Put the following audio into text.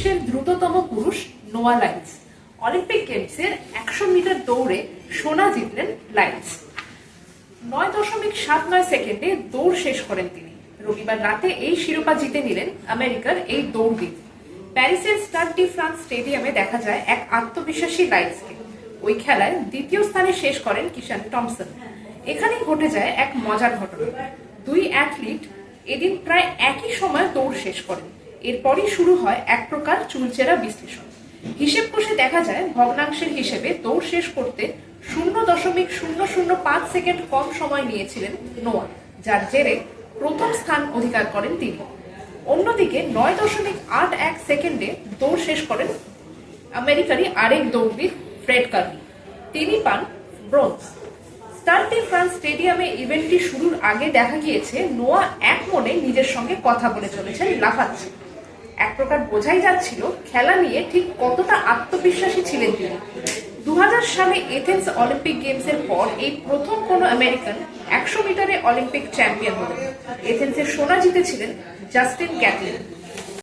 বিশ্বের দ্রুততম পুরুষ নোয়া লাইন্স অলিম্পিক গেমসের একশো মিটার দৌড়ে সোনা জিতলেন লাইন্স নয় দশমিক সাত নয় সেকেন্ডে দৌড় শেষ করেন তিনি। রবিবার রাতে এই শিরোপা জিতে নিলেন আমেরিকার এই দৌড়বিদ। প্যারিসের স্টার ডি ফ্রান্স স্টেডিয়ামে দেখা যায় এক আত্মবিশ্বাসী লাইন্সকে ওই খেলায় দ্বিতীয় স্থানে শেষ করেন কিষান টমসন। এখানেই ঘটে যায় এক মজার ঘটনা। দুই অ্যাথলিট এদিন প্রায় একই সময় দৌড় শেষ করেন। এরপরই শুরু হয় এক প্রকার চুলচেরা বিশ্লেষণ। হিসেব কষে দেখা যায়, ভগ্নাংশের হিসেবে দৌড় শেষ করতে শূন্য দশমিক শূন্য শূন্য পাঁচ সেকেন্ড কম সময় নিয়েছিলেন নোয়া যার জেরে প্রথম স্থান অধিকার করেন তিনি। অন্যদিকে নয় দশমিক আট এক সেকেন্ডে দৌড় শেষ করেন আমেরিকারই আরেক দৌড়বিদ ফ্রেড কার্লি। তিনি পান ব্রোঞ্জ। স্টার ফ্রান্স স্টেডিয়ামে ইভেন্টটি শুরুর আগে দেখা গিয়েছে, নোয়া এক মনে নিজের সঙ্গে কথা বলে চলেছেন লাফাচ্ছে। এক প্রকার বোঝাই যাচ্ছিল খেলা নিয়ে ঠিক কতটা আত্মবিশ্বাসী ছিলেন তিনি। দু হাজার সালে এথেন্স অলিম্পিক গেমসের পর এই প্রথম কোন আমেরিকান একশো মিটারে অলিম্পিক চ্যাম্পিয়ন হলেন। এথেন্সের সোনা জিতেছিলেন জাস্টিন ক্যাটলিন।